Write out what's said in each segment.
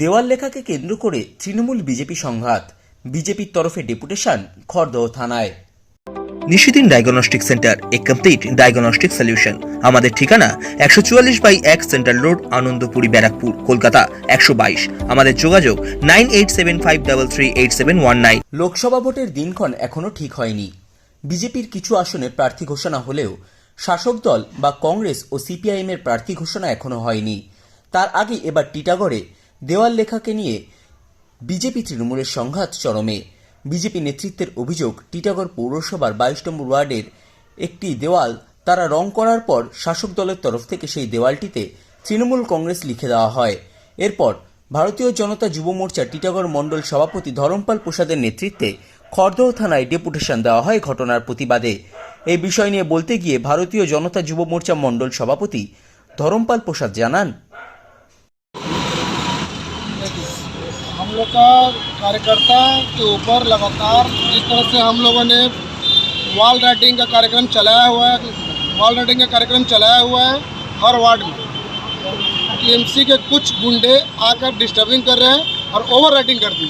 দেওয়াল লেখাকে কেন্দ্র করে তৃণমূল বিজেপি সংঘাত বিজেপির তরফে ডেপুটেশন খড়দহ থানায়। Nishidin diagnostic centre a complete diagnostic solution আমাদের ঠিকানা একশো চুয়াল্লিশ বাই এক সেন্ট্রাল রোড আনন্দপুরি ব্যারাকপুর কলকাতা একশো বাইশ। আমাদের যোগাযোগ nine eight seven five double three eight seven one nine. Lok Sabha ভোটের দিনক্ষণ এখনও ঠিক হয়নি। বিজেপির কিছু আসনে প্রার্থী ঘোষণা হলেও শাসক দল বা কংগ্রেস ও সিপিআইএম এর প্রার্থী ঘোষণা এখনও হয়নি। তার আগে এবার টিটাগড়ে দেওয়াল লেখাকে নিয়ে বিজেপি তৃণমূলের সংঘাত চরমে। বিজেপি নেতৃত্বের অভিযোগ, টিটাগড় পৌরসভার বাইশ নম্বর ওয়ার্ডের একটি দেওয়াল তারা রং করার পর শাসক দলের তরফ থেকে সেই দেওয়ালটিতে তৃণমূল কংগ্রেস লিখে দেওয়া হয়। এরপর ভারতীয় জনতা যুব মোর্চা টিটাগড় মণ্ডল সভাপতি ধরমপাল প্রসাদের নেতৃত্বে খড়দহ থানায় ডেপুটেশন দেওয়া হয় ঘটনার প্রতিবাদে। এই বিষয় নিয়ে বলতে গিয়ে ভারতীয় জনতা যুব মোর্চা মণ্ডল সভাপতি ধরমপাল প্রসাদ জানান लोग का कार्यकर्ता के ऊपर लगातार जिस तरह से हम लोगों ने वॉल राइटिंग का कार्यक्रम चलाया हुआ है। वॉल राइटिंग का कार्यक्रम चलाया हुआ है हर वार्ड में। टीएमसी के कुछ गुंडे आकर डिस्टर्बिंग कर रहे हैं और ओवर राइटिंग कर दी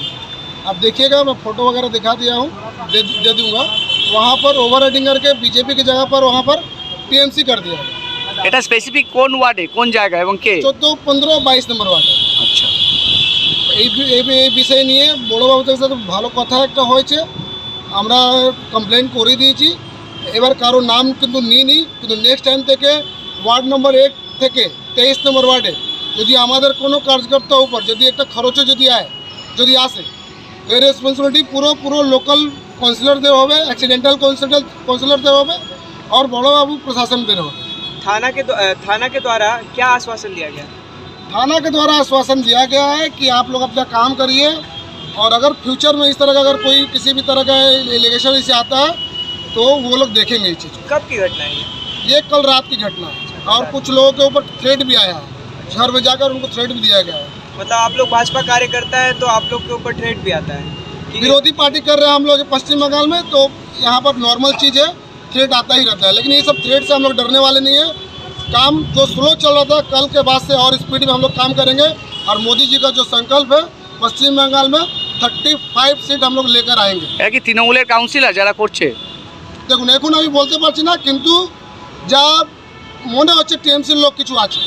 आप देखिएगा मैं फ़ोटो वगैरह दिखा दिया हूँ दे, दे दूँगा। वहाँ पर ओवर राइटिंग करके बीजेपी की जगह पर वहाँ पर टीएमसी कर दिया। स्पेसिफिक कौन वार्ड है? कौन जाएगा? एवं के? चौदह पंद्रह बाईस नंबर वार्ड है। अच्छा। এই বি- এই বিষয় নিয়ে বড়োবাবুদের সাথে ভালো কথা একটা হয়েছে আমরা কমপ্লেন করে দিয়েছি এবার কারো নাম কিন্তু নিইনি কিন্তু নেক্সট টাইম থেকে ওয়ার্ড নম্বর এক থেকে তেইশ নম্বর ওয়ার্ডে যদি আমাদের কোনো কার্যকর্তার উপর যদি একটা খরচও যদি আয় যদি আসে তো এর রেসপন্সিবিলিটি পুরো পুরো লোকাল কাউন্সিলরদের হবে অ্যাক্সিডেন্টাল কাউন্সিলর কাউন্সিলরদের হবে আর বড়োবাবু প্রশাসনদের হবে थाना के द्वा- अ, थाना के द्वारा क्या आश्वासन दिया गया थाना के द्वारा आश्वासन दिया गया है कि आप लोग अपना काम करिए और अगर फ्यूचर में इस तरह का अगर कोई किसी भी तरह का एलिगेशन इसे आता है तो वो लोग देखेंगे इस चीज़ कब की घटना है ये? कल रात की घटना है। और कुछ लोगों के ऊपर थ्रेट भी आया है। घर में जाकर उनको थ्रेट भी दिया गया है। मतलब आप लोग भाजपा कार्यकर्ता है तो आप लोग के ऊपर थ्रेट भी आता है। विरोधी पार्टी कर रहे हैं हम लोग पश्चिम बंगाल में तो यहाँ पर नॉर्मल चीज़ है। थ्रेट आता ही रहता है। लेकिन ये सब थ्रेट से हम लोग डरने वाले नहीं है। काम जो स्लो चल रहा था कल के बाद से और स्पीड में हम लोग काम करेंगे और मोदी जी का जो संकल्प है पश्चिम बंगाल में 35 सीट हम लोग लेकर आएंगे এরা কি তৃণমূলের কাউন্সিলর যারা করছে দেখুন এখন আমি বলতে পারছি না কিন্তু যা মনে হচ্ছে টিএমসির লোক কিছু আছে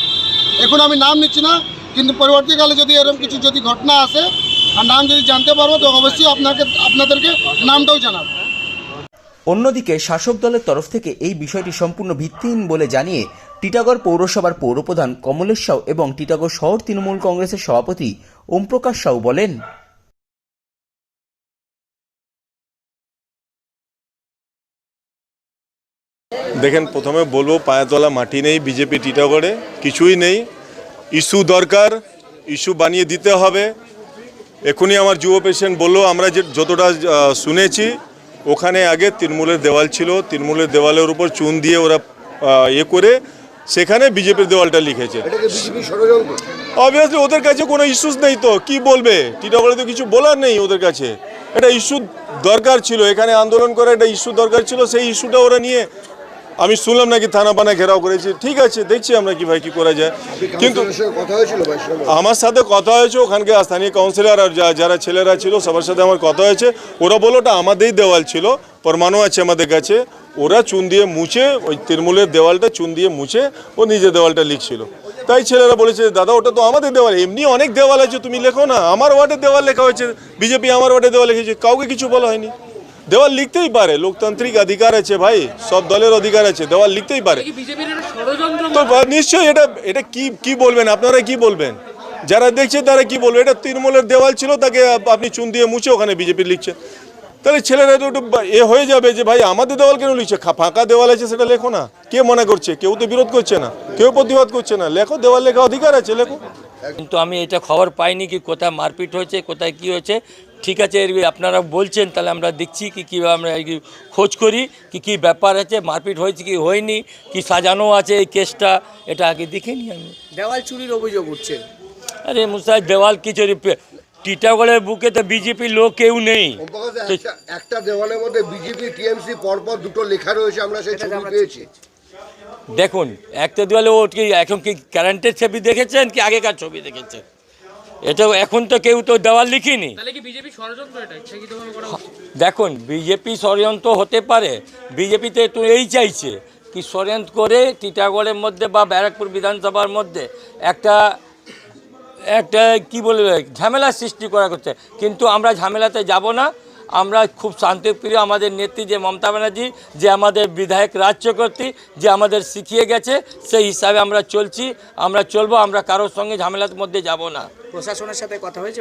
এখন আমি নাম নিচ্ছি না কিন্তু পরবর্তীকালে যদি এরকম কিছু যদি ঘটনা আসে আর নাম যদি জানতে পারবো তো অবশ্যই আপনাকে আপনাদেরকে নামটাও জানাবো অন্যদিকে শাসক দলের তরফ থেকে এই বিষয়টি সম্পূর্ণ ভিত্তিহীন বলে জানিয়ে টিটাগড় পৌরসভার পৌরপ্রধান কমলেশ সাউ এবং টিটাগড় শহর তৃণমূল কংগ্রেসের সভাপতি ওমপ্রকাশ সাউ বলেন, দেখেন, প্রথমে বলব, পায়াতলা মাটি নেই বিজেপি টিটাগড়ে, কিছুই নেই। ইস্যু দরকার, ইস্যু বানিয়ে দিতে হবে। এখনই আমার যুব পেশেন্ট বলল, আমরা যে যতটা শুনেছি ওখানে আগে তৃণমূলের দেওয়াল ছিল তৃণমূলের দেওয়ালের উপর চুন দিয়ে ওরা ইয়ে করে সেখানে বিজেপির দেওয়ালটা লিখেছে। অবভিয়াসলি ওদের কাছে কোনো ইস্যুস নেই তো কি বলবে? টিটাগড়ে তো কিছু বলার নেই ওদের কাছে। এটা ইস্যু দরকার ছিল এখানে আন্দোলন করা একটা ইস্যু দরকার ছিল সেই ইস্যুটা ওরা নিয়ে আমি শুনলাম নাকি থানা পানা ঘেরাও করেছে। ঠিক আছে দেখছি আমরা কি ভাই কি করা যায়। কিন্তু আমার সাথে কথা হয়েছে ওখানকে স্থানীয় কাউন্সিলর আর যারা ছেলেরা ছিল সবার সাথে আমার কথা হয়েছে। ওরা বলল ওটা আমাদেরই দেওয়াল ছিল প্রমাণও আছে আমাদের কাছে। ওরা চুন দিয়ে মুছে ওই তৃণমূলের দেওয়ালটা চুন দিয়ে মুছে ও নিজের দেওয়ালটা লিখছিল। তাই ছেলেরা বলেছে দাদা ওটা তো আমাদের দেওয়াল এমনি অনেক দেওয়াল আছে তুমি লেখো না। আমার ওয়ার্ডের দেওয়াল লেখা হয়েছে বিজেপি আমার ওয়ার্ডের দেওয়াল লিখেছে কাউকে কিছু বলা হয়নি। দেওয়াল লিখতেই পারে লোকতান্ত্রিক অধিকার আছে ভাই সব দলের অধিকার আছে দেওয়াল লিখতেই পারে। তো নিশ্চয়ই এটা এটা কি কি বলবেন আপনারা কি বলবেন? যারা দেখছে তারা কি বলবে? এটা তৃণমূলের দেওয়াল ছিল তাকে আপনি চুন দিয়ে মুছে ওখানে বিজেপি লিখছে। তাহলে ছেলেরা তো একটু এ হয়ে যাবে যে ভাই আমাদের দেওয়াল কেন লিখছে? ফাঁকা দেওয়াল আছে সেটা লেখো না। কে মনে করছে? কেউ তো বিরোধ করছে না কেউ প্রতিবাদ করছে না। লেখো দেওয়াল লেখা অধিকার আছে লেখো। কিন্তু আমি এটা খবর পাইনি কি কোথায় মারপিট হয়েছে কোথায় কি হয়েছে ঠিক আছে এর আপনারা বলছেন তাহলে আমরা দেখছি কি কীভাবে আমরা খোঁজ করি কি কি ব্যাপার আছে মারপিট হয়েছে কি হয়নি কি সাজানো আছে এই কেসটা এটা আগে দেখিনি আমি। দেওয়াল চুরির অভিযোগ উঠছে। আরে মুসাই দেওয়াল কি চুরি? টিটাগড়ের বুকে তো বিজেপির লোক কেউ নেই। একটা দেওয়ালের মধ্যে বিজেপি টিএমসি পরপর দুটো লেখা রয়েছে আমরা সেই ছবি পেয়েছি। দেখুন একটা দেওয়ালে ও কি এখন কি কারেন্টের ছবি দেখেছেন কি আগেকার ছবি দেখেছেন? এটা এখন তো কেউ তো দেওয়াল লিখিনি। দেখুন বিজেপি ষড়যন্ত্র হতে পারে বিজেপিতে তো এই চাইছে কি ষড়যন্ত্র করে টিটাগড়ের মধ্যে বা ব্যারাকপুর বিধানসভার মধ্যে একটা একটা কি বলবে ঝামেলা সৃষ্টি করা করছে। কিন্তু আমরা ঝামেলাতে যাব না আমরা খুব শান্তিপ্রিয় আমাদের নেত্রী যে মমতা ব্যানার্জি যে আমাদের বিধায়ক রাজ চক্রবর্তী যে আমাদের শিখিয়ে গেছে সেই হিসাবে আমরা চলছি আমরা চলবো আমরা কারোর সঙ্গে ঝামেলার মধ্যে যাব না। প্রশাসনের সাথে কথা হয়েছে।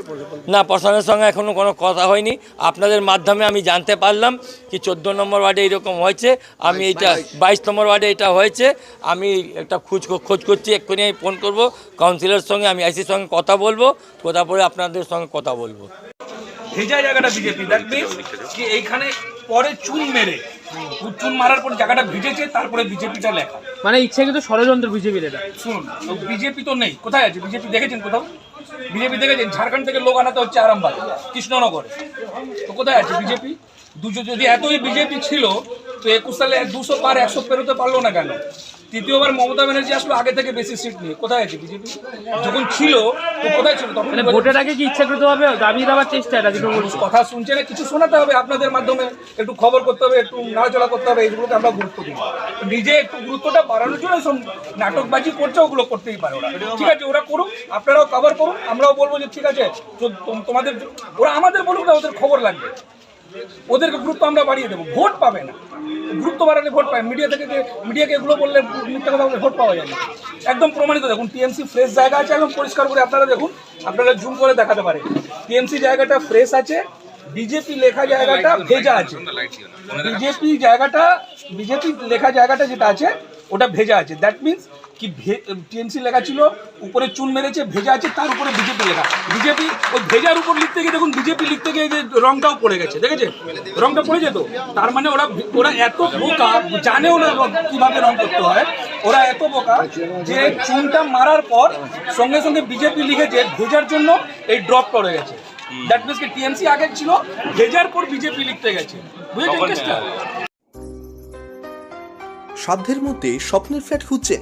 না প্রশাসনের সঙ্গে এখনও কোনো কথা হয়নি। আপনাদের মাধ্যমে আমি জানতে পারলাম কি চোদ্দ নম্বর ওয়ার্ডে এইরকম হয়েছে। আমি এইটা বাইশ নম্বর ওয়ার্ডে এটা হয়েছে। আমি একটা খোঁজ খোঁজ করছি এক্ষুনি আমি ফোন করব কাউন্সিলরের সঙ্গে আমি আইসির সঙ্গে কথা বলব কথা বলে আপনাদের সঙ্গে কথা বলব। ভেজা জায়গাটা বিজেপি। দ্যাট মিনস কি এইখানে পরে চুন মেরে। চুন মারার পর জায়গাটা ভিজেছে তারপরে বিজেপিটা লেখা। মানে ইচ্ছে কিন্তু ষড়যন্ত্র বিজেপির এটা। শুনুন বিজেপি তো নেই। কোথায় আছে? বিজেপি দেখেছেন কোথাও? বিজেপি দেখেছেন? ঝাড়খণ্ড থেকে লোক আনাতে হচ্ছে আরামবাগ কৃষ্ণনগরে। তো কোথায় আছে বিজেপি? দুশো যদি এতই বিজেপি ছিল তো একুশ সালে দুশো পার একশো পেরোতে পারল না কেন? তৃতীয়বার মমতা ব্যানার্জি আসলো আগে থেকে বেশি সিট নিয়ে। কোথায় আছে বিজেপি যখন ছিল তো কোথায় ছিল তখন? মানে ভোটের আগে কি ইচ্ছাকৃতভাবে দাবি দেওয়ার চেষ্টা এটা কথা শুনছে না কিছু শোনাতে হবে আপনাদের মাধ্যমে। একটু খবর করতে হবে একটু নাড়াচড়া করতে হবে এইগুলোকে আমরা গুরুত্ব দিই। নিজে একটু গুরুত্বটা বাড়ানোর জন্য সব নাটকবাজি করছে ওগুলো করতেই পারে ওরা। ঠিক আছে ওরা করুক আপনারাও কভার করুন আমরাও বলব যে ঠিক আছে তোমাদের ওরা আমাদের বলুক না ওদের খবর লাগবে। ওদেরকে গুরুত্ব আমরা বাড়িয়ে দেবো। ভোট পাবে না। গুরুত্ব বাড়ালে ভোট পায়। মিডিয়া থেকে মিডিয়াকে এগুলো বললে মিথ্যা কথা বললে ভোট পাওয়া যায় না। একদম প্রমাণিত। দেখুন টিএমসি ফ্রেশ জায়গা আছে একদম পরিষ্কার করে আপনারা দেখুন, আপনারা জুম করে দেখাতে পারে টিএমসি জায়গাটা ফ্রেশ আছে বিজেপি লেখা জায়গাটা ভেজা আছে। বিজেপি জায়গাটা বিজেপি লেখা জায়গাটা যেটা আছে, ওটা ভেজা আছে। দ্যাট মিনস কি টিএমসি লেখা ছিল? উপরে চুন মেরেছে ভেজা আছে তার উপরে বিজেপি লেখা। বিজেপি ওই ভেজার উপর লিখতে গিয়ে দেখুন বিজেপি লিখতে গিয়ে যে রংটাও পড়ে গেছে দেখেছে? রংটা পড়ে যেত তার মানে ওরা ওরা এত বোকা জানেও না কীভাবে রং করতে হয় ওরা এত বোকা যে চুনটা মারার পর সঙ্গে সঙ্গে বিজেপি লিখেছে ভেজার জন্য এই ড্রপ পড়ে গেছে। দ্যাট মিনস কি টিএমসি আগে ছিল ভেজার পর বিজেপি লিখতে গেছে। বুঝেছেন সাধ্যের মধ্যে স্বপ্নের ফ্ল্যাট খুঁজছেন।